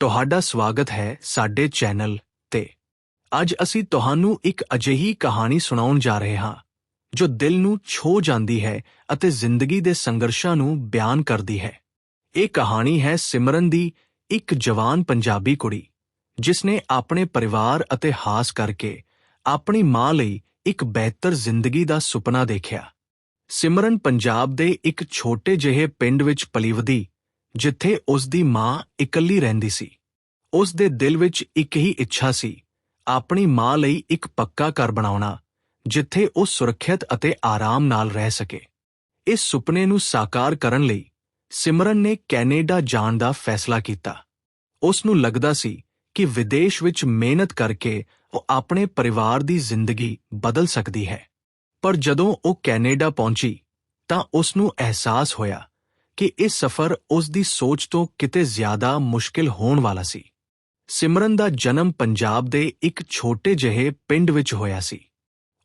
ਤੁਹਾਡਾ ਸਵਾਗਤ ਹੈ ਸਾਡੇ ਚੈਨਲ ਤੇ। ਅੱਜ ਅਸੀਂ ਤੁਹਾਨੂੰ ਇੱਕ ਅਜਿਹੀ ਕਹਾਣੀ ਸੁਣਾਉਣ ਜਾ ਰਹੇ ਹਾਂ, ਜੋ ਦਿਲ ਨੂੰ ਛੋ ਜਾਂਦੀ ਹੈ ਅਤੇ ਜ਼ਿੰਦਗੀ ਦੇ ਸੰਘਰਸ਼ਾਂ ਨੂੰ ਬਿਆਨ ਕਰਦੀ ਹੈ। ਇਹ ਕਹਾਣੀ ਹੈ ਸਿਮਰਨ ਦੀ ਇੱਕ ਜਵਾਨ ਪੰਜਾਬੀ ਕੁੜੀ, ਜਿਸਨੇ ਆਪਣੇ ਪਰਿਵਾਰ ਅਤੇ ਹਾਸ ਕਰਕੇ ਆਪਣੀ ਮਾਂ ਲਈ ਇੱਕ ਬਿਹਤਰ ਜ਼ਿੰਦਗੀ ਦਾ ਸੁਪਨਾ ਦੇਖਿਆ। ਸਿਮਰਨ ਪੰਜਾਬ ਦੇ ਇੱਕ ਛੋਟੇ ਜਿਹੇ ਪਿੰਡ ਵਿੱਚ ਪਲੀਵਦੀ ਜਿੱਥੇ ਉਸ ਦੀ ਮਾਂ ਇਕੱਲੀ ਰਹਿੰਦੀ ਸੀ। ਉਸ ਦੇ ਦਿਲ ਵਿੱਚ ਇੱਕ ਹੀ ਇੱਛਾ ਸੀ, ਆਪਣੀ ਮਾਂ ਲਈ ਇੱਕ ਪੱਕਾ ਘਰ ਬਣਾਉਣਾ, ਜਿੱਥੇ ਉਹ ਸੁਰੱਖਿਅਤ ਅਤੇ ਆਰਾਮ ਨਾਲ ਰਹਿ ਸਕੇ। ਇਸ ਸੁਪਨੇ ਨੂੰ ਸਾਕਾਰ ਕਰਨ ਲਈ ਸਿਮਰਨ ਨੇ ਕੈਨੇਡਾ ਜਾਣ ਦਾ ਫੈਸਲਾ ਕੀਤਾ। ਉਸ ਨੂੰ ਲੱਗਦਾ ਸੀ ਕਿ ਵਿਦੇਸ਼ ਵਿੱਚ ਮਿਹਨਤ ਕਰਕੇ ਉਹ ਆਪਣੇ ਪਰਿਵਾਰ ਦੀ ਜ਼ਿੰਦਗੀ ਬਦਲ ਸਕਦੀ ਹੈ। ਪਰ ਜਦੋਂ ਉਹ ਕੈਨੇਡਾ ਪਹੁੰਚੀ, ਤਾਂ ਉਸ ਨੂੰ ਅਹਿਸਾਸ ਹੋਇਆ ਕਿ ਇਹ ਸਫ਼ਰ ਉਸ ਦੀ ਸੋਚ ਤੋਂ ਕਿਤੇ ਜ਼ਿਆਦਾ ਮੁਸ਼ਕਿਲ ਹੋਣ ਵਾਲਾ ਸੀ। ਸਿਮਰਨ ਦਾ ਜਨਮ ਪੰਜਾਬ ਦੇ ਇੱਕ ਛੋਟੇ ਜਿਹੇ ਪਿੰਡ ਵਿੱਚ ਹੋਇਆ ਸੀ।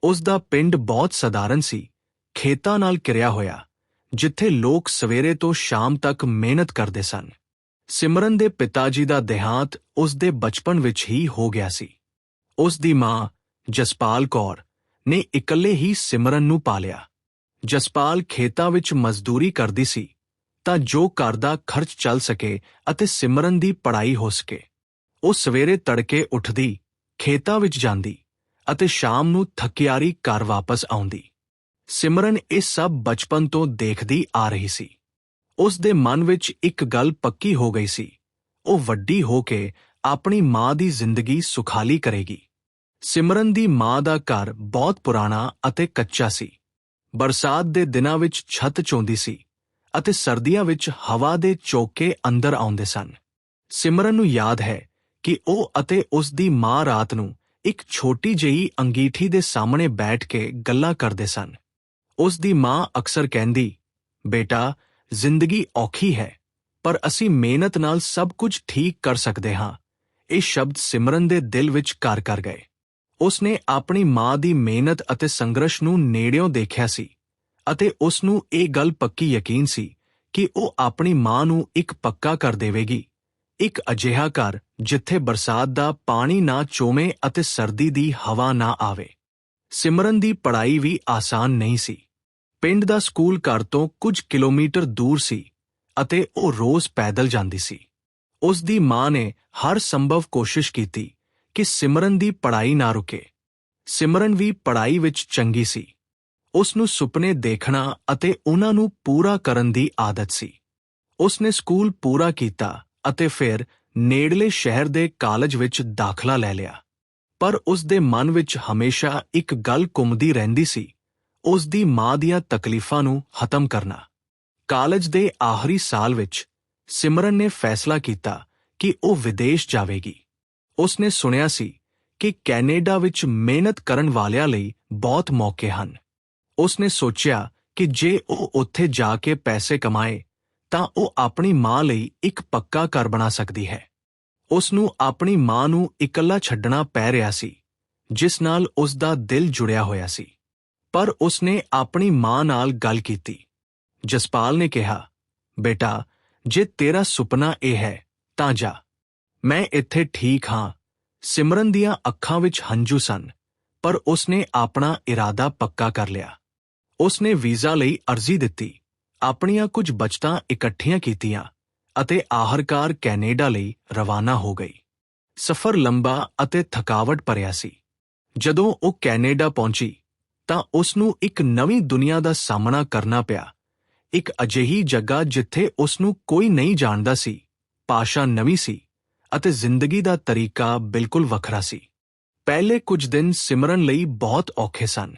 ਉਸ ਦਾ ਪਿੰਡ ਬਹੁਤ ਸਧਾਰਨ ਸੀ, ਖੇਤਾਂ ਨਾਲ ਕਿਰਿਆ ਹੋਇਆ, ਜਿੱਥੇ ਲੋਕ ਸਵੇਰੇ ਤੋਂ ਸ਼ਾਮ ਤੱਕ ਮਿਹਨਤ ਕਰਦੇ ਸਨ। ਸਿਮਰਨ ਦੇ ਪਿਤਾ ਜੀ ਦਾ ਦੇਹਾਂਤ ਉਸ ਦੇ ਬਚਪਨ ਵਿੱਚ ਹੀ ਹੋ ਗਿਆ ਸੀ। ਉਸ ਦੀ ਮਾਂ, ਜਸਪਾਲ ਕੌਰ, ਨੇ ਇਕੱਲੇ ਹੀ ਸਿਮਰਨ ਨੂੰ ਪਾਲਿਆ। ਜਸਪਾਲ ਖੇਤਾਂ ਵਿੱਚ ਮਜ਼ਦੂਰੀ ਕਰਦੀ ਸੀ ਤਾਂ ਜੋ ਘਰ ਦਾ ਖਰਚ ਚੱਲ ਸਕੇ ਅਤੇ ਸਿਮਰਨ ਦੀ ਪੜ੍ਹਾਈ ਹੋ ਸਕੇ। ਉਹ ਸਵੇਰੇ ਤੜਕੇ ਉੱਠਦੀ, ਖੇਤਾਂ ਵਿੱਚ ਜਾਂਦੀ ਅਤੇ ਸ਼ਾਮ ਨੂੰ ਥੱਕਿਆਰੀ ਘਰ ਵਾਪਸ ਆਉਂਦੀ। ਸਿਮਰਨ ਇਹ ਸਭ ਬਚਪਨ ਤੋਂ ਦੇਖਦੀ ਆ ਰਹੀ ਸੀ। ਉਸ ਦੇ ਮਨ ਵਿੱਚ ਇੱਕ ਗੱਲ ਪੱਕੀ ਹੋ ਗਈ ਸੀ। ਉਹ ਵੱਡੀ ਹੋ ਕੇ ਆਪਣੀ ਮਾਂ ਦੀ ਜ਼ਿੰਦਗੀ ਸੁਖਾਲੀ ਕਰੇਗੀ। ਸਿਮਰਨ ਦੀ ਮਾਂ ਦਾ ਘਰ ਬਹੁਤ ਪੁਰਾਣਾ ਅਤੇ ਕੱਚਾ ਸੀ। ਬਰਸਾਤ ਦੇ ਦਿਨਾਂ ਵਿੱਚ ਛੱਤ ਚੋਂਦੀ ਸੀ। ਅਤੇ ਸਰਦੀਆਂ ਵਿੱਚ ਹਵਾ ਦੇ ਚੋਕੇ ਅੰਦਰ ਆਉਂਦੇ ਸਨ। ਸਿਮਰਨ ਨੂੰ ਯਾਦ ਹੈ ਕਿ ਉਹ ਅਤੇ ਉਸ ਦੀ ਮਾਂ ਰਾਤ ਨੂੰ ਇੱਕ ਛੋਟੀ ਜਿਹੀ ਅੰਗੀਠੀ ਦੇ ਸਾਹਮਣੇ ਬੈਠ ਕੇ ਗੱਲਾਂ ਕਰਦੇ ਸਨ। ਉਸ ਦੀ ਮਾਂ ਅਕਸਰ ਕਹਿੰਦੀ, ਬੇਟਾ, ਜ਼ਿੰਦਗੀ ਔਖੀ ਹੈ, ਪਰ ਅਸੀਂ ਮਿਹਨਤ ਨਾਲ ਸਭ ਕੁਝ ਠੀਕ ਕਰ ਸਕਦੇ ਹਾਂ। ਇਹ ਸ਼ਬਦ ਸਿਮਰਨ ਦੇ ਦਿਲ ਵਿੱਚ ਘਰ ਕਰ ਗਏ। ਉਸ ਨੇ ਆਪਣੀ ਮਾਂ ਦੀ ਮਿਹਨਤ ਅਤੇ ਸੰਘਰਸ਼ ਨੂੰ ਨੇੜਿਓਂ ਦੇਖਿਆ ਸੀ। ਅਤੇ ਉਸ ਨੂੰ ਇਹ ਗੱਲ ਪੱਕੀ ਯਕੀਨ ਸੀ ਕਿ ਉਹ ਆਪਣੀ ਮਾਂ ਨੂੰ ਇੱਕ ਪੱਕਾ ਕਰ ਦੇਵੇਗੀ। ਇੱਕ ਅਜਿਹਾ ਘਰ ਜਿੱਥੇ ਬਰਸਾਤ ਦਾ ਪਾਣੀ ਨਾ ਚੋਵੇਂ ਅਤੇ ਸਰਦੀ ਦੀ ਹਵਾ ਨਾ ਆਵੇ। ਸਿਮਰਨ ਦੀ ਪੜ੍ਹਾਈ ਵੀ ਆਸਾਨ ਨਹੀਂ ਸੀ। ਪਿੰਡ ਦਾ ਸਕੂਲ ਘਰ ਤੋਂ ਕੁਝ ਕਿਲੋਮੀਟਰ ਦੂਰ ਸੀ ਅਤੇ ਉਹ ਰੋਜ਼ ਪੈਦਲ ਜਾਂਦੀ ਸੀ। ਉਸ ਦੀ ਮਾਂ ਨੇ ਹਰ ਸੰਭਵ ਕੋਸ਼ਿਸ਼ ਕੀਤੀ ਕਿ ਸਿਮਰਨ ਦੀ ਪੜ੍ਹਾਈ ਨਾ ਰੁਕੇ। ਸਿਮਰਨ ਵੀ ਪੜ੍ਹਾਈ ਵਿੱਚ ਚੰਗੀ ਸੀ। ਉਸ ਨੂੰ ਸੁਪਨੇ ਦੇਖਣਾ ਅਤੇ ਉਹਨਾਂ ਨੂੰ ਪੂਰਾ ਕਰਨ ਦੀ ਆਦਤ ਸੀ। ਉਸ ਨੇ ਸਕੂਲ ਪੂਰਾ ਕੀਤਾ ਅਤੇ ਫਿਰ ਨੇੜਲੇ ਸ਼ਹਿਰ ਦੇ ਕਾਲਜ ਵਿੱਚ ਦਾਖਲਾ ਲੈ ਲਿਆ। ਪਰ ਉਸ ਦੇ ਮਨ ਵਿੱਚ ਹਮੇਸ਼ਾ ਇੱਕ ਗੱਲ ਘੁੰਮਦੀ ਰਹਿੰਦੀ ਸੀ ਉਸ ਦੀ ਮਾਂ ਦੀਆਂ ਤਕਲੀਫਾਂ ਨੂੰ ਖਤਮ ਕਰਨਾ। ਕਾਲਜ ਦੇ ਆਖਰੀ ਸਾਲ ਵਿੱਚ ਸਿਮਰਨ ਨੇ ਫੈਸਲਾ ਕੀਤਾ ਕਿ ਉਹ ਵਿਦੇਸ਼ ਜਾਵੇਗੀ। ਉਸ ਨੇ ਸੁਣਿਆ ਸੀ ਕਿ ਕੈਨੇਡਾ ਵਿੱਚ ਮਿਹਨਤ ਕਰਨ ਵਾਲਿਆਂ ਲਈ ਬਹੁਤ ਮੌਕੇ ਹਨ। ਉਸਨੇ ਸੋਚਿਆ ਕਿ ਜੇ ਉਹ ਉੱਥੇ ਜਾ ਕੇ ਪੈਸੇ ਕਮਾਏ, ਤਾਂ ਉਹ ਆਪਣੀ ਮਾਂ ਲਈ ਇੱਕ ਪੱਕਾ ਘਰ ਬਣਾ ਸਕਦੀ ਹੈ। ਉਸ ਨੂੰ ਆਪਣੀ ਮਾਂ ਨੂੰ ਇਕੱਲਾ ਛੱਡਣਾ ਪੈ ਰਿਹਾ ਸੀ, ਜਿਸ ਨਾਲ ਉਸ ਦਾ ਦਿਲ ਜੁੜਿਆ ਹੋਇਆ ਸੀ। ਪਰ ਉਸਨੇ ਆਪਣੀ ਮਾਂ ਨਾਲ ਗੱਲ ਕੀਤੀ। ਜਸਪਾਲ ਨੇ ਕਿਹਾ, ਬੇਟਾ, ਜੇ ਤੇਰਾ ਸੁਪਨਾ ਇਹ ਹੈ, ਤਾਂ ਜਾ। ਮੈਂ ਇੱਥੇ ਠੀਕ ਹਾਂ। ਸਿਮਰਨ ਦੀਆਂ ਅੱਖਾਂ ਵਿੱਚ ਹੰਝੂ ਸਨ, ਪਰ ਉਸਨੇ ਆਪਣਾ ਇਰਾਦਾ ਪੱਕਾ ਕਰ ਲਿਆ। ਉਸ ਨੇ ਵੀਜ਼ਾ ਲਈ ਅਰਜ਼ੀ ਦਿੱਤੀ। ਆਪਣੀਆਂ ਕੁਝ ਬਚਤਾਂ ਇਕੱਠੀਆਂ ਕੀਤੀਆਂ ਅਤੇ ਆਹਰਕਾਰ ਕੈਨੇਡਾ ਲਈ ਰਵਾਨਾ ਹੋ ਗਈ। ਸਫ਼ਰ ਲੰਬਾ ਅਤੇ ਥਕਾਵਟ ਭਰਿਆ ਸੀ। ਜਦੋਂ ਉਹ ਕੈਨੇਡਾ ਪਹੁੰਚੀ ਤਾਂ ਉਸ ਨੂੰ ਇੱਕ ਨਵੀਂ ਦੁਨੀਆ ਦਾ ਸਾਹਮਣਾ ਕਰਨਾ ਪਿਆ। ਇੱਕ ਅਜਿਹੀ ਜਗ੍ਹਾ ਜਿੱਥੇ ਉਸ ਨੂੰ ਕੋਈ ਨਹੀਂ ਜਾਣਦਾ ਸੀ। ਭਾਸ਼ਾ ਨਵੀਂ ਸੀ ਅਤੇ ਜ਼ਿੰਦਗੀ ਦਾ ਤਰੀਕਾ ਬਿਲਕੁਲ ਵੱਖਰਾ ਸੀ। ਪਹਿਲੇ ਕੁਝ ਦਿਨ ਸਿਮਰਨ ਲਈ ਬਹੁਤ ਔਖੇ ਸਨ।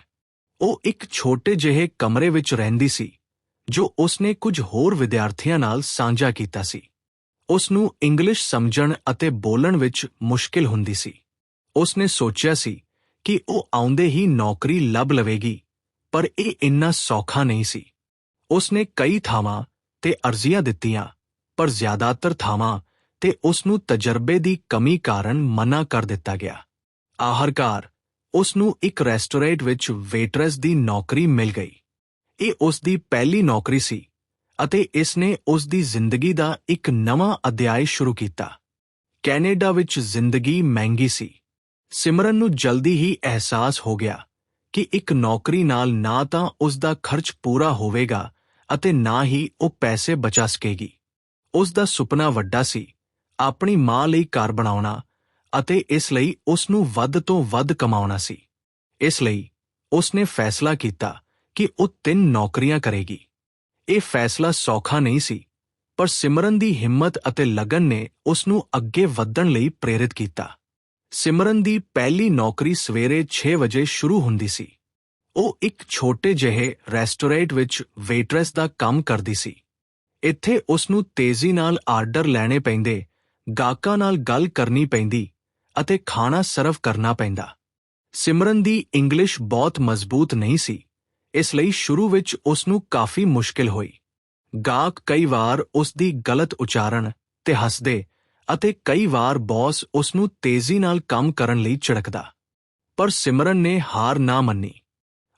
ਉਹ ਇੱਕ ਛੋਟੇ ਜਿਹੇ ਕਮਰੇ ਵਿੱਚ ਰਹਿੰਦੀ ਸੀ, ਜੋ ਉਸਨੇ ਕੁਝ ਹੋਰ ਵਿਦਿਆਰਥੀਆਂ ਨਾਲ ਸਾਂਝਾ ਕੀਤਾ ਸੀ। ਉਸ ਨੂੰ ਇੰਗਲਿਸ਼ ਸਮਝਣ ਅਤੇ ਬੋਲਣ ਵਿੱਚ ਮੁਸ਼ਕਿਲ ਹੁੰਦੀ ਸੀ। ਉਸਨੇ ਸੋਚਿਆ ਸੀ ਕਿ ਉਹ ਆਉਂਦੇ ਹੀ ਨੌਕਰੀ ਲੱਭ ਲਵੇਗੀ, ਪਰ ਇਹ ਇੰਨਾ ਸੌਖਾ ਨਹੀਂ ਸੀ। ਉਸਨੇ ਕਈ ਥਾਵਾਂ ਤੇ ਅਰਜ਼ੀਆਂ ਦਿੱਤੀਆਂ, ਪਰ ਜ਼ਿਆਦਾਤਰ ਥਾਵਾਂ ਤੇ ਉਸ ਨੂੰ ਤਜਰਬੇ ਦੀ ਕਮੀ ਕਾਰਨ ਮਨਾ ਕਰ ਦਿੱਤਾ ਗਿਆ। ਆਖਰਕਾਰ ਉਸ ਨੂੰ ਇੱਕ ਰੈਸਟੋਰੈਂਟ ਵਿੱਚ ਵੇਟਰਸ ਦੀ ਨੌਕਰੀ ਮਿਲ ਗਈ। ਇਹ ਉਸ ਦੀ ਪਹਿਲੀ ਨੌਕਰੀ ਸੀ ਅਤੇ ਇਸ ਨੇ ਉਸ ਦੀ ਜ਼ਿੰਦਗੀ ਦਾ ਇੱਕ ਨਵਾਂ ਅਧਿਆਇ ਸ਼ੁਰੂ ਕੀਤਾ। ਕੈਨੇਡਾ ਵਿੱਚ ਜ਼ਿੰਦਗੀ ਮਹਿੰਗੀ ਸੀ। ਸਿਮਰਨ ਨੂੰ ਜਲਦੀ ਹੀ ਅਹਿਸਾਸ ਹੋ ਗਿਆ ਕਿ ਇੱਕ ਨੌਕਰੀ ਨਾਲ ਨਾ ਤਾਂ ਉਸ ਦਾ ਖਰਚ ਪੂਰਾ ਹੋਵੇਗਾ ਅਤੇ ਨਾ ਹੀ ਉਹ ਪੈਸੇ ਬਚਾ ਸਕੇਗੀ। ਉਸ ਦਾ ਸੁਪਨਾ ਵੱਡਾ ਸੀ। ਆਪਣੀ ਮਾਂ ਲਈ ਘਰ ਬਣਾਉਣਾ ਅਤੇ ਇਸ ਲਈ ਉਸ ਨੂੰ ਵੱਧ ਤੋਂ ਵੱਧ ਕਮਾਉਣਾ ਸੀ। ਇਸ ਲਈ ਉਸ ਨੇ ਫੈਸਲਾ ਕੀਤਾ ਕਿ ਉਹ ਤਿੰਨ ਨੌਕਰੀਆਂ ਕਰੇਗੀ। ਇਹ ਫੈਸਲਾ ਸੌਖਾ ਨਹੀਂ ਸੀ, ਪਰ ਸਿਮਰਨ ਦੀ ਹਿੰਮਤ ਅਤੇ ਲਗਨ ਨੇ ਉਸ ਨੂੰ ਅੱਗੇ ਵਧਣ ਲਈ ਪ੍ਰੇਰਿਤ ਕੀਤਾ। ਸਿਮਰਨ ਦੀ ਪਹਿਲੀ ਨੌਕਰੀ ਸਵੇਰੇ 6 ਵਜੇ ਸ਼ੁਰੂ ਹੁੰਦੀ ਸੀ। ਉਹ ਇੱਕ ਛੋਟੇ ਜਿਹੇ ਰੈਸਟੋਰੈਂਟ ਵਿੱਚ ਵੇਟਰੈਸ ਦਾ ਕੰਮ ਕਰਦੀ ਸੀ। ਇੱਥੇ ਉਸ ਨੂੰ ਤੇਜ਼ੀ ਨਾਲ ਆਰਡਰ ਲੈਣੇ ਪੈਂਦੇ, ਗਾਹਕਾਂ ਨਾਲ ਗੱਲ ਕਰਨੀ ਪੈਂਦੀ ਅਤੇ ਖਾਣਾ ਸਰਵ ਕਰਨਾ ਪੈਂਦਾ। ਸਿਮਰਨ ਦੀ ਇੰਗਲਿਸ਼ ਬਹੁਤ ਮਜ਼ਬੂਤ ਨਹੀਂ ਸੀ। ਇਸ ਲਈ ਸ਼ੁਰੂ ਵਿੱਚ ਉਸ ਨੂੰ ਕਾਫੀ ਮੁਸ਼ਕਿਲ ਹੋਈ। ਗਾਹਕ ਕਈ ਵਾਰ ਉਸ ਦੀ ਗਲਤ ਉਚਾਰਨ ਤੇ ਹੱਸਦੇ ਅਤੇ ਕਈ ਵਾਰ ਬੌਸ ਉਸ ਨੂੰ ਤੇਜ਼ੀ ਨਾਲ ਕੰਮ ਕਰਨ ਲਈ ਝਿੜਕਦਾ। ਪਰ ਸਿਮਰਨ ਨੇ ਹਾਰ ਨਾ ਮੰਨੀ।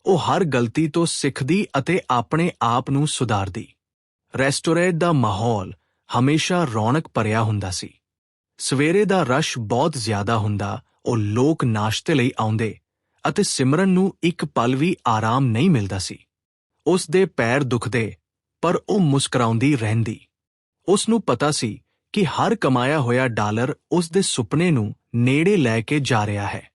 ਉਹ ਹਰ ਗਲਤੀ ਤੋਂ ਸਿੱਖਦੀ ਅਤੇ ਆਪਣੇ ਆਪ ਨੂੰ ਸੁਧਾਰਦੀ। ਰੈਸਟੋਰੈਂਟ ਦਾ ਮਾਹੌਲ ਹਮੇਸ਼ਾ ਰੌਣਕ ਭਰਿਆ ਹੁੰਦਾ ਸੀ। ਸਵੇਰੇ ਦਾ ਰਸ਼ ਬਹੁਤ ਜ਼ਿਆਦਾ ਹੁੰਦਾ, ਉਹ ਲੋਕ ਨਾਸ਼ਤੇ ਲਈ ਆਉਂਦੇ ਅਤੇ ਸਿਮਰਨ ਨੂੰ ਇੱਕ ਪਲ ਵੀ ਆਰਾਮ ਨਹੀਂ ਮਿਲਦਾ ਸੀ। ਉਸ ਦੇ ਪੈਰ ਦੁਖਦੇ, ਪਰ ਉਹ ਮੁਸਕਰਾਉਂਦੀ ਰਹਿੰਦੀ। ਉਸ ਨੂੰ ਪਤਾ ਸੀ ਕਿ ਹਰ ਕਮਾਇਆ ਹੋਇਆ ਡਾਲਰ ਉਸ ਦੇ ਸੁਪਨੇ ਨੂੰ ਨੇੜੇ ਲੈ ਕੇ ਜਾ ਰਿਹਾ ਹੈ।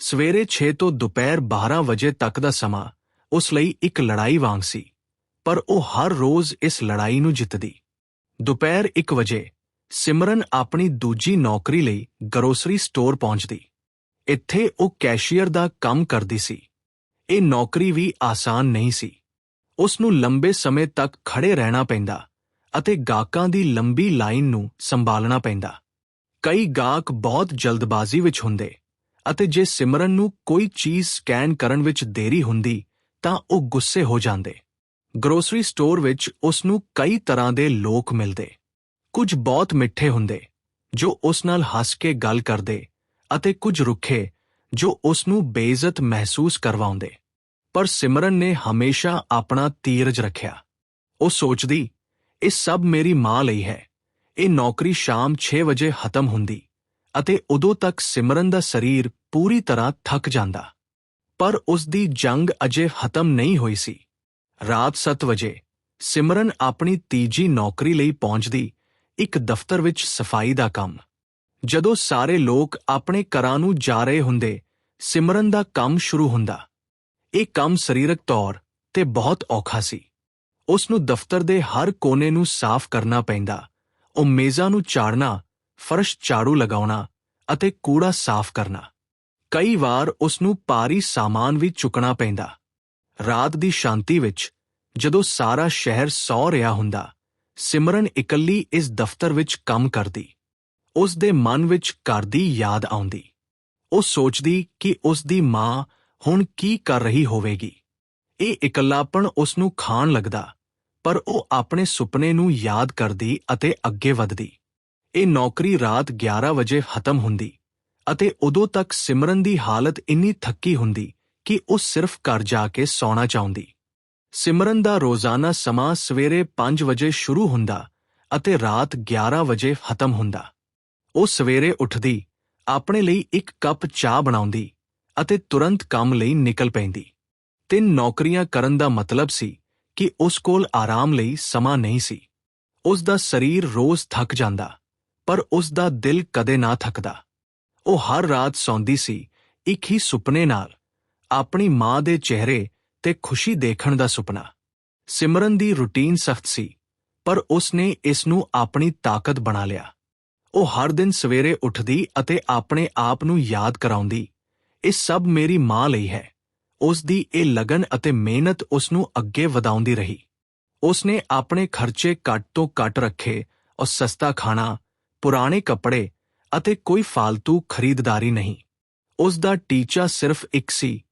ਸਵੇਰੇ 6 ਤੋਂ ਦੁਪਹਿਰ 12 ਵਜੇ ਤੱਕ ਦਾ ਸਮਾਂ ਉਸ ਲਈ ਇੱਕ ਲੜਾਈ ਵਾਂਗ ਸੀ, ਪਰ ਉਹ ਹਰ ਰੋਜ਼ ਇਸ ਲੜਾਈ ਨੂੰ ਜਿੱਤਦੀ। ਦੁਪਹਿਰ 1 ਵਜੇ ਸਿਮਰਨ ਆਪਣੀ ਦੂਜੀ ਨੌਕਰੀ ਲਈ ਗਰੋਸਰੀ ਸਟੋਰ ਪਹੁੰਚਦੀ। ਇੱਥੇ ਉਹ ਕੈਸ਼ੀਅਰ ਦਾ ਕੰਮ ਕਰਦੀ ਸੀ। ਇਹ ਨੌਕਰੀ ਵੀ ਆਸਾਨ ਨਹੀਂ ਸੀ। ਉਸ ਨੂੰ ਲੰਬੇ ਸਮੇਂ ਤੱਕ ਖੜੇ ਰਹਿਣਾ ਪੈਂਦਾ ਅਤੇ ਗਾਹਕਾਂ ਦੀ ਲੰਬੀ ਲਾਈਨ ਨੂੰ ਸੰਭਾਲਣਾ ਪੈਂਦਾ। ਕਈ ਗਾਹਕ ਬਹੁਤ ਜਲਦਬਾਜ਼ੀ ਵਿੱਚ ਹੁੰਦੇ ਅਤੇ ਜੇ ਸਿਮਰਨ ਨੂੰ ਕੋਈ ਚੀਜ਼ ਸਕੈਨ ਕਰਨ ਵਿੱਚ ਦੇਰੀ ਹੁੰਦੀ ਤਾਂ ਉਹ ਗੁੱਸੇ ਹੋ ਜਾਂਦੇ। ਗਰੋਸਰੀ ਸਟੋਰ ਵਿੱਚ ਉਸ ਨੂੰ ਕਈ ਤਰ੍ਹਾਂ ਦੇ ਲੋਕ ਮਿਲਦੇ। ਕੁਝ ਬਹੁਤ ਮਿੱਠੇ ਹੁੰਦੇ, ਜੋ ਉਸ ਨਾਲ ਹੱਸ ਕੇ ਗੱਲ ਕਰਦੇ ਅਤੇ ਕੁਝ ਰੁੱਖੇ, ਜੋ ਉਸ ਨੂੰ ਬੇਇੱਜ਼ਤ ਮਹਿਸੂਸ ਕਰਵਾਉਂਦੇ। ਪਰ ਸਿਮਰਨ ਨੇ ਹਮੇਸ਼ਾ ਆਪਣਾ ਤੀਰਜ ਰੱਖਿਆ। ਉਹ ਸੋਚਦੀ, ਇਹ ਸਭ ਮੇਰੀ ਮਾਂ ਲਈ ਹੈ। ਇਹ ਨੌਕਰੀ ਸ਼ਾਮ 6 ਵਜੇ ਖਤਮ ਹੁੰਦੀ ਅਤੇ ਉਦੋਂ ਤੱਕ ਸਿਮਰਨ ਦਾ ਸਰੀਰ ਪੂਰੀ ਤਰ੍ਹਾਂ ਥੱਕ ਜਾਂਦਾ। ਪਰ ਉਸ ਦੀ ਜੰਗ ਅਜੇ ਖਤਮ ਨਹੀਂ ਹੋਈ ਸੀ। ਰਾਤ 7 ਵਜੇ ਸਿਮਰਨ ਆਪਣੀ ਤੀਜੀ ਨੌਕਰੀ ਲਈ ਪਹੁੰਚਦੀ ਇੱਕ ਦਫ਼ਤਰ ਵਿੱਚ ਸਫ਼ਾਈ ਦਾ ਕੰਮ। ਜਦੋਂ ਸਾਰੇ ਲੋਕ ਆਪਣੇ ਘਰਾਂ ਨੂੰ ਜਾ ਰਹੇ ਹੁੰਦੇ, ਸਿਮਰਨ ਦਾ ਕੰਮ ਸ਼ੁਰੂ ਹੁੰਦਾ। ਇਹ ਕੰਮ ਸਰੀਰਕ ਤੌਰ ਤੇ ਬਹੁਤ ਔਖਾ ਸੀ। ਉਸ ਨੂੰ ਦਫ਼ਤਰ ਦੇ ਹਰ ਕੋਨੇ ਨੂੰ ਸਾਫ਼ ਕਰਨਾ ਪੈਂਦਾ, ਉਹ ਮੇਜ਼ਾਂ ਨੂੰ ਝਾੜਨਾ, ਫਰਸ਼ ਝਾੜੂ ਲਗਾਉਣਾ ਅਤੇ ਕੂੜਾ ਸਾਫ਼ ਕਰਨਾ। ਕਈ ਵਾਰ ਉਸ ਨੂੰ ਭਾਰੀ ਸਾਮਾਨ ਵੀ ਚੁੱਕਣਾ ਪੈਂਦਾ। ਰਾਤ ਦੀ ਸ਼ਾਂਤੀ ਵਿੱਚ ਜਦੋਂ ਸਾਰਾ ਸ਼ਹਿਰ ਸੌ ਰਿਹਾ ਹੁੰਦਾ ਸਿਮਰਨ ਇਕੱਲੀ ਇਸ ਦਫ਼ਤਰ ਵਿੱਚ ਕੰਮ ਕਰਦੀ। ਉਸ ਦੇ ਮਨ ਵਿੱਚ ਘਰ ਦੀ ਯਾਦ ਆਉਂਦੀ। ਉਹ ਸੋਚਦੀ ਕਿ ਉਸ ਦੀ ਮਾਂ ਹੁਣ ਕੀ ਕਰ ਰਹੀ ਹੋਵੇਗੀ। ਇਹ ਇਕੱਲਾਪਣ ਉਸ ਨੂੰ ਖਾਣ ਲੱਗਦਾ, ਪਰ ਉਹ ਆਪਣੇ ਸੁਪਨੇ ਨੂੰ ਯਾਦ ਕਰਦੀ ਅਤੇ ਅੱਗੇ ਵਧਦੀ। ਇਹ ਨੌਕਰੀ ਰਾਤ 11 ਵਜੇ ਖਤਮ ਹੁੰਦੀ ਅਤੇ ਉਦੋਂ ਤੱਕ ਸਿਮਰਨ ਦੀ ਹਾਲਤ ਇੰਨੀ ਥੱਕੀ ਹੁੰਦੀ ਕਿ ਉਹ ਸਿਰਫ ਘਰ ਜਾ ਕੇ ਸੌਣਾ ਚਾਹੁੰਦੀ। ਸਿਮਰਨ ਦਾ ਰੋਜ਼ਾਨਾ ਸਮਾਂ ਸਵੇਰੇ 5 ਵਜੇ ਸ਼ੁਰੂ ਹੁੰਦਾ ਅਤੇ ਰਾਤ 11 ਵਜੇ ਖਤਮ ਹੁੰਦਾ। ਉਹ ਸਵੇਰੇ ਉੱਠਦੀ, ਆਪਣੇ ਲਈ ਇੱਕ ਕੱਪ ਚਾਹ ਬਣਾਉਂਦੀ ਅਤੇ ਤੁਰੰਤ ਕੰਮ ਲਈ ਨਿਕਲ ਪੈਂਦੀ। ਤਿੰਨ ਨੌਕਰੀਆਂ ਕਰਨ ਦਾ ਮਤਲਬ ਸੀ ਕਿ ਉਸ ਕੋਲ ਆਰਾਮ ਲਈ ਸਮਾਂ ਨਹੀਂ ਸੀ। ਉਸ ਦਾ ਸਰੀਰ ਰੋਜ਼ ਥੱਕ ਜਾਂਦਾ, ਪਰ ਉਸ ਦਾ ਦਿਲ ਕਦੇ ਨਾ ਥੱਕਦਾ। ਉਹ ਹਰ ਰਾਤ ਸੌਂਦੀ ਸੀ, ਇੱਕ ਹੀ ਸੁਪਨੇ ਨਾਲ, ਆਪਣੀ ਮਾਂ ਦੇ ਚਿਹਰੇ ਤੇ ਖੁਸ਼ੀ ਦੇਖਣ ਦਾ ਸੁਪਨਾ। ਸਿਮਰਨ ਦੀ ਰੁਟੀਨ ਸਖਤ ਸੀ, ਪਰ ਉਸ ਨੇ ਇਸ ਨੂੰ ਆਪਣੀ ਤਾਕਤ ਬਣਾ ਲਿਆ। ਉਹ ਹਰ ਦਿਨ ਸਵੇਰੇ ਉੱਠਦੀ ਅਤੇ ਆਪਣੇ ਆਪ ਨੂੰ ਯਾਦ ਕਰਾਉਂਦੀ, ਇਹ ਸਭ ਮੇਰੀ ਮਾਂ ਲਈ ਹੈ। ਉਸ ਦੀ ਇਹ ਲਗਨ ਅਤੇ ਮਿਹਨਤ ਉਸ ਨੂੰ ਅੱਗੇ ਵਧਾਉਂਦੀ ਰਹੀ। ਉਸ ਨੇ ਆਪਣੇ ਖਰਚੇ ਘੱਟ ਤੋਂ ਘੱਟ ਰੱਖੇ ਔਰ ਸਸਤਾ ਖਾਣਾ, ਪੁਰਾਣੇ ਕੱਪੜੇ ਅਤੇ ਕੋਈ ਫालतू ਖਰੀਦਦਾਰੀ ਨਹੀਂ। ਉਸ ਦਾ ਟੀਚਾ ਸਿਰਫ ਇੱਕ ਸੀ,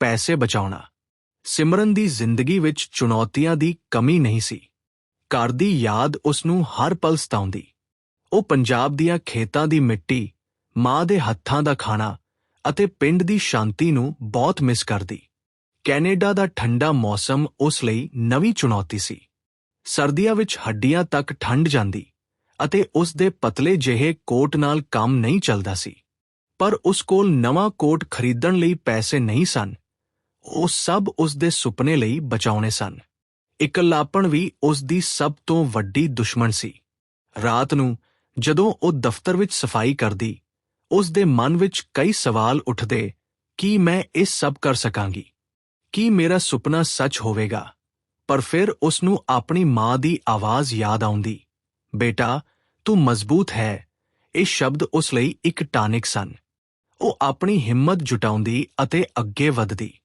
ਪੈਸੇ ਬਚਾਉਣਾ। ਸਿਮਰਨ ਦੀ ਜ਼ਿੰਦਗੀ ਵਿੱਚ ਚੁਣੌਤੀਆਂ ਦੀ ਕਮੀ ਨਹੀਂ ਸੀ। ਘਰ ਦੀ ਯਾਦ ਉਸ ਨੂੰ ਹਰ ਪਲ ਸਤਾਉਂਦੀ। ਉਹ ਪੰਜਾਬ ਦੀਆਂ ਖੇਤਾਂ ਦੀ ਮਿੱਟੀ, ਮਾਂ ਦੇ ਹੱਥਾਂ ਦਾ ਖਾਣਾ ਅਤੇ ਪਿੰਡ ਦੀ ਸ਼ਾਂਤੀ ਨੂੰ ਬਹੁਤ ਮਿਸ ਕਰਦੀ। ਕੈਨੇਡਾ ਦਾ ਠੰਡਾ ਮੌਸਮ ਉਸ ਲਈ ਨਵੀਂ ਚੁਣੌਤੀ ਸੀ। ਸਰਦੀਆਂ ਵਿੱਚ ਹੱਡੀਆਂ ਤੱਕ ਠੰਡ ਜਾਂਦੀ ਅਤੇ ਉਸ ਦੇ ਪਤਲੇ ਜਿਹੇ ਕੋਟ ਨਾਲ ਕੰਮ ਨਹੀਂ ਚੱਲਦਾ ਸੀ। ਪਰ ਉਸ ਕੋਲ ਨਵਾਂ ਕੋਟ ਖਰੀਦਣ ਲਈ ਪੈਸੇ ਨਹੀਂ ਸਨ। ਉਹ ਸਭ ਉਸ ਦੇ ਸੁਪਨੇ ਲਈ ਬਚਾਉਣੇ ਸਨ। ਇਕੱਲਾਪਣ ਵੀ ਉਸ ਦੀ ਸਭ ਤੋਂ ਵੱਡੀ ਦੁਸ਼ਮਣ ਸੀ। ਰਾਤ ਨੂੰ ਜਦੋਂ ਉਹ ਦਫ਼ਤਰ ਵਿੱਚ ਸਫ਼ਾਈ ਕਰਦੀ ਉਸ ਦੇ ਮਨ ਵਿੱਚ ਕਈ ਸਵਾਲ ਉੱਠਦੇ, ਕੀ ਮੈਂ ਇਹ ਸਭ ਕਰ ਸਕਾਂਗੀ? ਕੀ ਮੇਰਾ ਸੁਪਨਾ ਸੱਚ ਹੋਵੇਗਾ? ਪਰ ਫਿਰ ਉਸ ਨੂੰ ਆਪਣੀ ਮਾਂ ਦੀ ਆਵਾਜ਼ ਯਾਦ ਆਉਂਦੀ, ਬੇਟਾ, ਤੂੰ ਮਜ਼ਬੂਤ ਹੈ। ਇਹ ਸ਼ਬਦ ਉਸ ਲਈ ਇੱਕ ਟਾਨਿਕ ਸਨ। ਉਹ ਆਪਣੀ ਹਿੰਮਤ ਜੁਟਾਉਂਦੀ ਅਤੇ ਅੱਗੇ ਵਧਦੀ।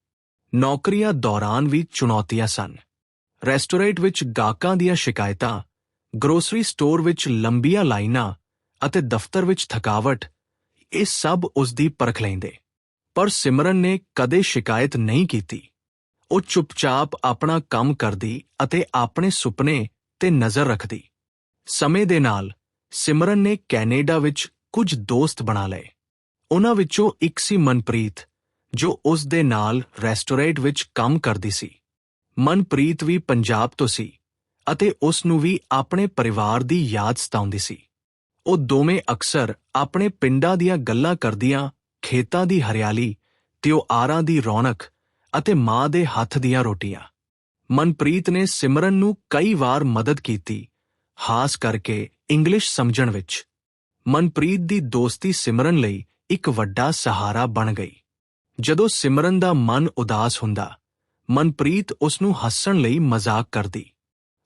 ਨੌਕਰੀਆਂ ਦੌਰਾਨ ਵੀ ਚੁਣੌਤੀਆਂ ਸਨ। ਰੈਸਟੋਰੈਂਟ ਵਿੱਚ ਗਾਹਕਾਂ ਦੀਆਂ ਸ਼ਿਕਾਇਤਾਂ, ਗਰੋਸਰੀ ਸਟੋਰ ਵਿੱਚ ਲੰਬੀਆਂ ਲਾਈਨਾਂ ਅਤੇ ਦਫ਼ਤਰ ਵਿੱਚ ਥਕਾਵਟ, ਇਹ ਸਭ ਉਸ ਦੀ ਪਰਖ ਲੈਂਦੇ। ਪਰ ਸਿਮਰਨ ਨੇ ਕਦੇ ਸ਼ਿਕਾਇਤ ਨਹੀਂ ਕੀਤੀ। ਉਹ ਚੁੱਪਚਾਪ ਆਪਣਾ ਕੰਮ ਕਰਦੀ ਅਤੇ ਆਪਣੇ ਸੁਪਨੇ ਤੇ ਨਜ਼ਰ ਰੱਖਦੀ। ਸਮੇਂ ਦੇ ਨਾਲ, ਸਿਮਰਨ ਨੇ ਕੈਨੇਡਾ ਵਿੱਚ ਕੁਝ ਦੋਸਤ ਬਣਾ ਲਏ। ਉਹਨਾਂ ਵਿੱਚੋਂ ਇੱਕ ਸੀ ਮਨਪ੍ਰੀਤ ਜੋ ਉਸ ਦੇ ਨਾਲ ਰੈਸਟੋਰੈਂਟ ਵਿੱਚ ਕੰਮ ਕਰਦੀ ਸੀ। ਮਨਪ੍ਰੀਤ ਵੀ ਪੰਜਾਬ ਤੋਂ ਸੀ ਅਤੇ ਉਸ ਨੂੰ ਵੀ ਆਪਣੇ ਪਰਿਵਾਰ ਦੀ ਯਾਦ ਸਤਾਉਂਦੀ ਸੀ। ਉਹ ਦੋਵੇਂ ਅਕਸਰ ਆਪਣੇ ਪਿੰਡਾਂ ਦੀਆਂ ਗੱਲਾਂ ਕਰਦੀਆਂ, ਖੇਤਾਂ ਦੀ ਹਰਿਆਲੀ, ਤਿਉਹਾਰਾਂ ਦੀ ਰੌਣਕ ਅਤੇ ਮਾਂ ਦੇ ਹੱਥ ਦੀਆਂ ਰੋਟੀਆਂ। ਮਨਪ੍ਰੀਤ ਨੇ ਸਿਮਰਨ ਨੂੰ ਕਈ ਵਾਰ ਮਦਦ ਕੀਤੀ, ਖਾਸ ਕਰਕੇ ਇੰਗਲਿਸ਼ ਸਮਝਣ ਵਿੱਚ। ਮਨਪ੍ਰੀਤ ਦੀ ਦੋਸਤੀ ਸਿਮਰਨ ਲਈ ਇੱਕ ਵੱਡਾ ਸਹਾਰਾ ਬਣ ਗਈ। ਜਦੋਂ ਸਿਮਰਨ ਦਾ ਮਨ ਉਦਾਸ ਹੁੰਦਾ, ਮਨਪ੍ਰੀਤ ਉਸ ਨੂੰ ਹੱਸਣ ਲਈ ਮਜ਼ਾਕ ਕਰਦੀ।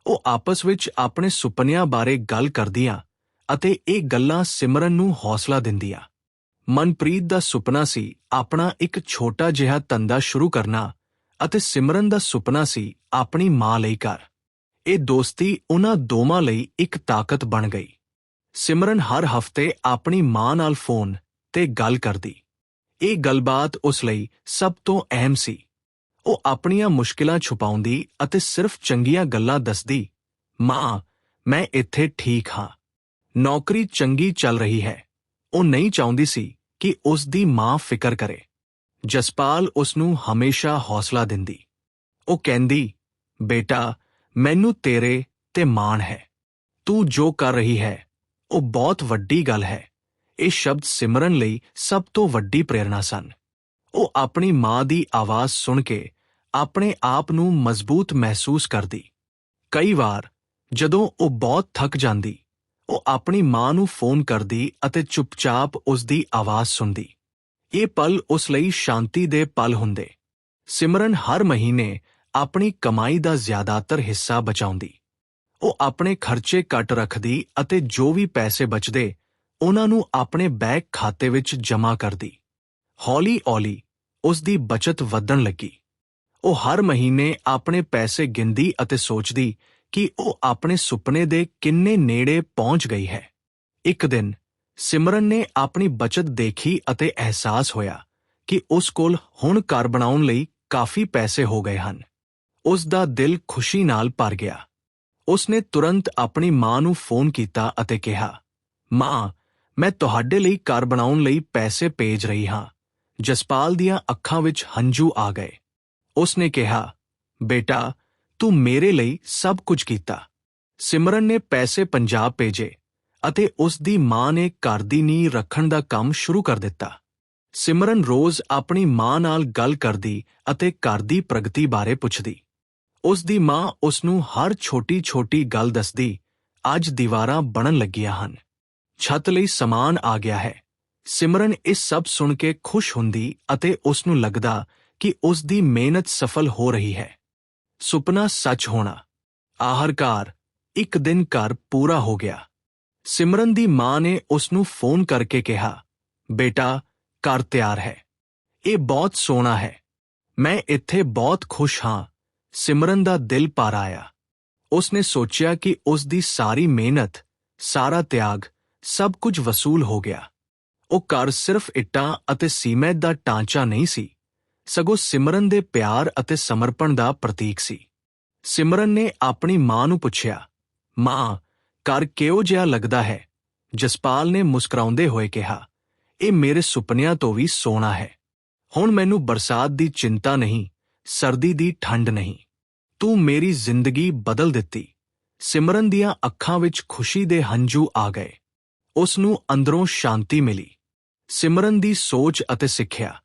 ਉਹ ਆਪਸ ਵਿੱਚ ਆਪਣੇ ਸੁਪਨਿਆਂ ਬਾਰੇ ਗੱਲ ਕਰਦੀਆਂ ਅਤੇ ਇਹ ਗੱਲਾਂ ਸਿਮਰਨ ਨੂੰ ਹੌਸਲਾ ਦਿੰਦੀਆਂ। ਮਨਪ੍ਰੀਤ ਦਾ ਸੁਪਨਾ ਸੀ ਆਪਣਾ ਇੱਕ ਛੋਟਾ ਜਿਹਾ ਧੰਦਾ ਸ਼ੁਰੂ ਕਰਨਾ ਅਤੇ ਸਿਮਰਨ ਦਾ ਸੁਪਨਾ ਸੀ ਆਪਣੀ ਮਾਂ ਲਈ ਘਰ। ਇਹ ਦੋਸਤੀ ਉਹਨਾਂ ਦੋਵਾਂ ਲਈ ਇੱਕ ਤਾਕਤ ਬਣ ਗਈ। ਸਿਮਰਨ ਹਰ ਹਫ਼ਤੇ ਆਪਣੀ ਮਾਂ ਨਾਲ ਫੋਨ ਤੇ ਗੱਲ ਕਰਦੀ। ਇਹ ਗੱਲਬਾਤ ਉਸ ਲਈ ਸਭ ਤੋਂ ਅਹਿਮ ਸੀ। ਉਹ ਆਪਣੀਆਂ ਮੁਸ਼ਕਿਲਾਂ ਛੁਪਾਉਂਦੀ ਅਤੇ ਸਿਰਫ ਚੰਗੀਆਂ ਗੱਲਾਂ ਦੱਸਦੀ, ਮਾਂ, ਮੈਂ ਇੱਥੇ ਠੀਕ ਹਾਂ। ਨੌਕਰੀ ਚੰਗੀ ਚੱਲ ਰਹੀ ਹੈ। ਉਹ ਨਹੀਂ ਚਾਹੁੰਦੀ ਸੀ ਕਿ ਉਸ ਦੀ ਮਾਂ ਫਿਕਰ ਕਰੇ। ਜਸਪਾਲ ਉਸ ਨੂੰ ਹਮੇਸ਼ਾ ਹੌਸਲਾ ਦਿੰਦੀ। ਉਹ ਕਹਿੰਦੀ, ਬੇਟਾ, ਮੈਨੂੰ ਤੇਰੇ ਤੇ ਮਾਣ ਹੈ। ਤੂੰ ਜੋ ਕਰ ਰਹੀ ਹੈ, ਉਹ ਬਹੁਤ ਵੱਡੀ ਗੱਲ ਹੈ। ਇਹ ਸ਼ਬਦ ਸਿਮਰਨ ਲਈ ਸਭ ਤੋਂ ਵੱਡੀ ਪ੍ਰੇਰਣਾ ਸਨ। ਉਹ ਆਪਣੀ ਮਾਂ ਦੀ ਆਵਾਜ਼ ਸੁਣ ਕੇ ਆਪਣੇ ਆਪ ਨੂੰ ਮਜ਼ਬੂਤ ਮਹਿਸੂਸ ਕਰਦੀ। ਕਈ ਵਾਰ ਜਦੋਂ ਉਹ ਬਹੁਤ ਥੱਕ ਜਾਂਦੀ, ਉਹ ਆਪਣੀ ਮਾਂ ਨੂੰ ਫੋਨ ਕਰਦੀ ਅਤੇ ਚੁੱਪਚਾਪ ਉਸ ਦੀ ਆਵਾਜ਼ ਸੁਣਦੀ। ਇਹ ਪਲ ਉਸ ਲਈ ਸ਼ਾਂਤੀ ਦੇ ਪਲ ਹੁੰਦੇ। ਸਿਮਰਨ ਹਰ ਮਹੀਨੇ ਆਪਣੀ ਕਮਾਈ ਦਾ ਜ਼ਿਆਦਾਤਰ ਹਿੱਸਾ ਬਚਾਉਂਦੀ। ਉਹ ਆਪਣੇ ਖਰਚੇ ਘੱਟ ਰੱਖਦੀ ਅਤੇ ਜੋ ਵੀ ਪੈਸੇ ਬਚਦੇ ਉਹਨਾਂ ਨੂੰ ਆਪਣੇ ਬੈਂਕ ਖਾਤੇ ਵਿੱਚ ਜਮ੍ਹਾਂ ਕਰਦੀ। ਹੌਲੀ-ਹੌਲੀ ਉਸ ਦੀ ਬਚਤ ਵਧਣ ਲੱਗੀ। ਉਹ ਹਰ ਮਹੀਨੇ ਆਪਣੇ ਪੈਸੇ ਗਿਣਦੀ ਅਤੇ ਸੋਚਦੀ ਕਿ ਉਹ ਆਪਣੇ ਸੁਪਨੇ ਦੇ ਕਿੰਨੇ ਨੇੜੇ ਪਹੁੰਚ ਗਈ ਹੈ। ਇੱਕ ਦਿਨ ਸਿਮਰਨ ਨੇ ਆਪਣੀ ਬਚਤ ਦੇਖੀ ਅਤੇ ਅਹਿਸਾਸ ਹੋਇਆ ਕਿ ਉਸ ਕੋਲ ਹੁਣ ਘਰ ਬਣਾਉਣ ਲਈ ਕਾਫੀ ਪੈਸੇ ਹੋ ਗਏ ਹਨ। ਉਸ ਦਾ ਦਿਲ ਖੁਸ਼ੀ ਨਾਲ ਭਰ ਗਿਆ। ਉਸ ਨੇ ਤੁਰੰਤ ਆਪਣੀ ਮਾਂ ਨੂੰ ਫੋਨ ਕੀਤਾ ਅਤੇ ਕਿਹਾ, ਮਾਂ ਮੈਂ ਤੁਹਾਡੇ ਲਈ ਘਰ ਬਣਾਉਣ ਲਈ ਪੈਸੇ ਭੇਜ ਰਹੀ ਹਾਂ। ਜਸਪਾਲ ਦੀਆਂ ਅੱਖਾਂ ਵਿੱਚ ਹੰਝੂ ਆ ਗਏ। ਉਸਨੇ ਕਿਹਾ, ਬੇਟਾ, ਤੂੰ ਮੇਰੇ ਲਈ ਸਭ ਕੁਝ ਕੀਤਾ। ਸਿਮਰਨ ਨੇ ਪੈਸੇ ਪੰਜਾਬ ਭੇਜੇ ਅਤੇ ਉਸ ਦੀ ਮਾਂ ਨੇ ਘਰ ਦੀ ਨੀਂਹ ਰੱਖਣ ਦਾ ਕੰਮ ਸ਼ੁਰੂ ਕਰ ਦਿੱਤਾ। ਸਿਮਰਨ ਰੋਜ਼ ਆਪਣੀ ਮਾਂ ਨਾਲ ਗੱਲ ਕਰਦੀ ਅਤੇ ਘਰ ਦੀ ਪ੍ਰਗਤੀ ਬਾਰੇ ਪੁੱਛਦੀ। ਉਸ ਦੀ ਮਾਂ ਉਸ ਨੂੰ ਹਰ ਛੋਟੀ-ਛੋਟੀ ਗੱਲ ਦੱਸਦੀ, ਅੱਜ ਦੀਵਾਰਾਂ ਬਣਨ ਲੱਗੀਆਂ ਹਨ। ਛੱਤ ਲਈ ਸਮਾਨ ਆ ਗਿਆ ਹੈ। ਸਿਮਰਨ ਇਸ ਸਭ ਸੁਣ ਕੇ ਖੁਸ਼ ਹੁੰਦੀ ਅਤੇ ਉਸ ਨੂੰ ਲੱਗਦਾ ਕਿ ਉਸ ਦੀ ਮਿਹਨਤ ਸਫਲ ਹੋ ਰਹੀ ਹੈ। ਸੁਪਨਾ ਸੱਚ ਹੋਣਾ। ਆਹਰਕਾਰ, ਇੱਕ ਦਿਨ ਘਰ ਪੂਰਾ ਹੋ ਗਿਆ। ਸਿਮਰਨ ਦੀ ਮਾਂ ਨੇ ਉਸ ਨੂੰ ਫੋਨ ਕਰਕੇ ਕਿਹਾ, ਬੇਟਾ, ਘਰ ਤਿਆਰ ਹੈ। ਇਹ ਬਹੁਤ ਸੋਹਣਾ ਹੈ। ਮੈਂ ਇੱਥੇ ਬਹੁਤ ਖੁਸ਼ ਹਾਂ। ਸਿਮਰਨ ਦਾ ਦਿਲ ਭਰ ਆਇਆ। ਉਸ ਨੇ ਸੋਚਿਆ ਕਿ ਉਸ ਦੀ ਸਾਰੀ ਮਿਹਨਤ, ਸਾਰਾ ਤਿਆਗ ਸਭ ਕੁਝ ਵਸੂਲ ਹੋ ਗਿਆ। ਉਹ ਘਰ ਸਿਰਫ ਇੱਟਾਂ ਅਤੇ ਸੀਮੈਂਟ ਦਾ ਟਾਂਚਾ ਨਹੀਂ ਸੀ। ਸਗੋਂ ਸਿਮਰਨ ਦੇ ਪਿਆਰ ਅਤੇ ਸਮਰਪਣ ਦਾ ਪ੍ਰਤੀਕ ਸੀ। ਸਿਮਰਨ ਨੇ ਆਪਣੀ ਮਾਂ ਨੂੰ ਪੁੱਛਿਆ, ਮਾਂ, ਘਰ ਕਿਉਂ ਜਿਹਾ ਲੱਗਦਾ ਹੈ? ਜਸਪਾਲ ਨੇ ਮੁਸਕਰਾਉਂਦੇ ਹੋਏ ਕਿਹਾ, ਇਹ ਮੇਰੇ ਸੁਪਨਿਆਂ ਤੋਂ ਵੀ ਸੋਹਣਾ ਹੈ। ਹੁਣ ਮੈਨੂੰ ਬਰਸਾਤ ਦੀ ਚਿੰਤਾ ਨਹੀਂ, ਸਰਦੀ ਦੀ ਠੰਡ ਨਹੀਂ। ਤੂੰ ਮੇਰੀ ਜ਼ਿੰਦਗੀ ਬਦਲ ਦਿੱਤੀ। ਸਿਮਰਨ ਦੀਆਂ ਅੱਖਾਂ ਵਿੱਚ ਖੁਸ਼ੀ ਦੇ ਹੰਝੂ ਆ ਗਏ। ਉਸ ਨੂੰ ਅੰਦਰੋਂ ਸ਼ਾਂਤੀ ਮਿਲੀ। ਸਿਮਰਨ ਦੀ ਸੋਚ ਅਤੇ ਸਿੱਖਿਆ।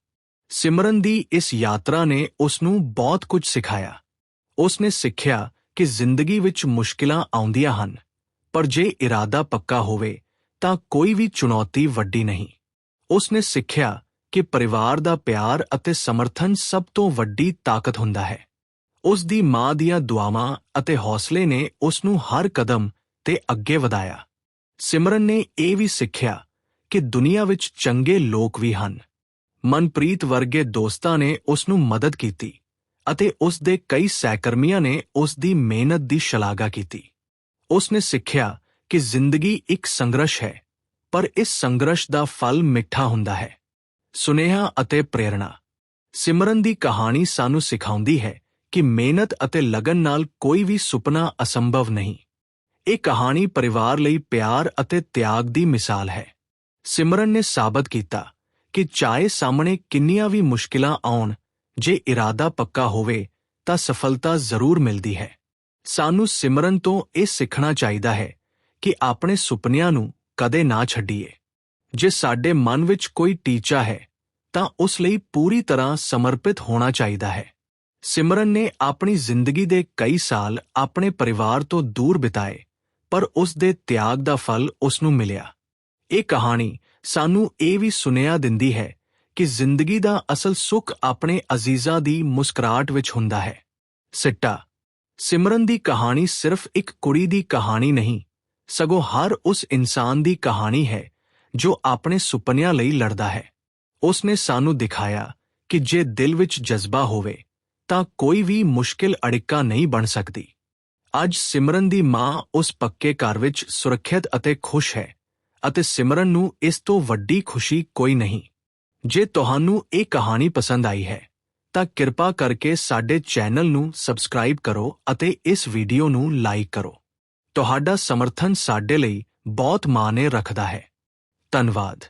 ਸਿਮਰਨ ਦੀ ਇਸ ਯਾਤਰਾ ਨੇ ਉਸ ਨੂੰ ਬਹੁਤ ਕੁਝ ਸਿਖਾਇਆ। ਉਸ ਨੇ ਸਿੱਖਿਆ ਕਿ ਜ਼ਿੰਦਗੀ ਵਿੱਚ ਮੁਸ਼ਕਿਲਾਂ ਆਉਂਦੀਆਂ ਹਨ, ਪਰ ਜੇ ਇਰਾਦਾ ਪੱਕਾ ਹੋਵੇ, ਤਾਂ ਕੋਈ ਵੀ ਚੁਣੌਤੀ ਵੱਡੀ ਨਹੀਂ। ਉਸ ਨੇ ਸਿੱਖਿਆ ਕਿ ਪਰਿਵਾਰ ਦਾ ਪਿਆਰ ਅਤੇ ਸਮਰਥਨ ਸਭ ਤੋਂ ਵੱਡੀ ਤਾਕਤ ਹੁੰਦਾ ਹੈ। ਉਸ ਦੀ ਮਾਂ ਦੀਆਂ ਦੁਆਵਾਂ ਅਤੇ ਹੌਸਲੇ ਨੇ ਉਸ ਨੂੰ ਹਰ ਕਦਮ ਤੇ ਅੱਗੇ ਵਧਾਇਆ। ਸਿਮਰਨ ਨੇ ਇਹ ਵੀ ਸਿੱਖਿਆ ਕਿ ਦੁਨੀਆ ਵਿੱਚ ਚੰਗੇ ਲੋਕ ਵੀ ਹਨ। ਮਨਪ੍ਰੀਤ ਵਰਗੇ ਦੋਸਤਾਂ ਨੇ ਉਸ ਨੂੰ ਮਦਦ ਕੀਤੀ ਅਤੇ ਉਸ ਦੇ ਕਈ ਸਹਿਕਰਮੀਆਂ ਨੇ ਉਸ ਦੀ ਮਿਹਨਤ ਦੀ ਸ਼ਲਾਘਾ ਕੀਤੀ। ਉਸ ਨੇ ਸਿੱਖਿਆ ਕਿ ਜ਼ਿੰਦਗੀ ਇੱਕ ਸੰਘਰਸ਼ ਹੈ, ਪਰ ਇਸ ਸੰਘਰਸ਼ ਦਾ ਫਲ ਮਿੱਠਾ ਹੁੰਦਾ ਹੈ। ਸੁਨੇਹਾ ਅਤੇ ਪ੍ਰੇਰਣਾ। ਸਿਮਰਨ ਦੀ ਕਹਾਣੀ ਸਾਨੂੰ ਸਿਖਾਉਂਦੀ ਹੈ ਕਿ ਮਿਹਨਤ ਅਤੇ ਲਗਨ ਨਾਲ ਕੋਈ ਵੀ ਸੁਪਨਾ ਅਸੰਭਵ ਨਹੀਂ। ਇਹ ਕਹਾਣੀ ਪਰਿਵਾਰ ਲਈ ਪਿਆਰ ਅਤੇ ਤਿਆਗ ਦੀ ਮਿਸਾਲ ਹੈ। ਸਿਮਰਨ ਨੇ ਸਾਬਤ ਕੀਤਾ ਕਿ ਚਾਹੇ ਸਾਹਮਣੇ ਕਿੰਨੀਆਂ ਵੀ ਮੁਸ਼ਕਿਲਾਂ ਆਉਣ, ਜੇ ਇਰਾਦਾ ਪੱਕਾ ਹੋਵੇ, ਤਾਂ ਸਫਲਤਾ ਜ਼ਰੂਰ ਮਿਲਦੀ ਹੈ। ਸਾਨੂੰ ਸਿਮਰਨ ਤੋਂ ਇਹ ਸਿੱਖਣਾ ਚਾਹੀਦਾ ਹੈ ਕਿ ਆਪਣੇ ਸੁਪਨਿਆਂ ਨੂੰ ਕਦੇ ਨਾ ਛੱਡੀਏ। ਜੇ ਸਾਡੇ ਮਨ ਵਿੱਚ ਕੋਈ ਟੀਚਾ ਹੈ, ਤਾਂ ਉਸ ਲਈ ਪੂਰੀ ਤਰ੍ਹਾਂ ਸਮਰਪਿਤ ਹੋਣਾ ਚਾਹੀਦਾ ਹੈ। ਸਿਮਰਨ ਨੇ ਆਪਣੀ ਜ਼ਿੰਦਗੀ ਦੇ ਕਈ ਸਾਲ ਆਪਣੇ ਪਰਿਵਾਰ ਤੋਂ ਦੂਰ ਬਿਤਾਏ। ਪਰ ਉਸ ਦੇ ਤਿਆਗ ਦਾ ਫਲ ਉਸ ਨੂੰ ਮਿਲਿਆ। ਇਹ ਕਹਾਣੀ ਸਾਨੂੰ ਇਹ ਵੀ ਸੁਨੇਹਾ ਦਿੰਦੀ ਹੈ ਕਿ ਜ਼ਿੰਦਗੀ ਦਾ ਅਸਲ ਸੁੱਖ ਆਪਣੇ ਅਜ਼ੀਜ਼ਾਂ ਦੀ ਮੁਸਕਰਾਹਟ ਵਿੱਚ ਹੁੰਦਾ ਹੈ। ਸਿੱਟਾ, ਸਿਮਰਨ ਦੀ ਕਹਾਣੀ ਸਿਰਫ ਇੱਕ ਕੁੜੀ ਦੀ ਕਹਾਣੀ ਨਹੀਂ, ਸਗੋਂ ਹਰ ਉਸ ਇਨਸਾਨ ਦੀ ਕਹਾਣੀ ਹੈ ਜੋ ਆਪਣੇ ਸੁਪਨਿਆਂ ਲਈ ਲੜਦਾ ਹੈ। ਉਸ ਨੇ ਸਾਨੂੰ ਦਿਖਾਇਆ ਕਿ ਜੇ ਦਿਲ ਵਿੱਚ ਜਜ਼ਬਾ ਹੋਵੇ ਤਾਂ ਕੋਈ ਵੀ ਮੁਸ਼ਕਿਲ ਅੜਿੱਕਾ ਨਹੀਂ ਬਣ ਸਕਦੀ। ਅੱਜ ਸਿਮਰਨ ਦੀ ਮਾਂ ਉਸ ਪੱਕੇ ਘਰ ਵਿੱਚ ਸੁਰੱਖਿਅਤ ਅਤੇ ਖੁਸ਼ ਹੈ ਅਤੇ ਸਿਮਰਨ ਨੂੰ ਇਸ ਤੋਂ ਵੱਡੀ ਖੁਸ਼ੀ ਕੋਈ ਨਹੀਂ। ਜੇ ਤੁਹਾਨੂੰ ਇਹ ਕਹਾਣੀ ਪਸੰਦ ਆਈ ਹੈ, ਤਾਂ ਕਿਰਪਾ ਕਰਕੇ ਸਾਡੇ ਚੈਨਲ ਨੂੰ ਸਬਸਕ੍ਰਾਈਬ ਕਰੋ ਅਤੇ ਇਸ ਵੀਡੀਓ ਨੂੰ ਲਾਈਕ ਕਰੋ। ਤੁਹਾਡਾ ਸਮਰਥਨ ਸਾਡੇ ਲਈ ਬਹੁਤ ਮਾਅਨੇ ਰੱਖਦਾ ਹੈ। ਧੰਨਵਾਦ।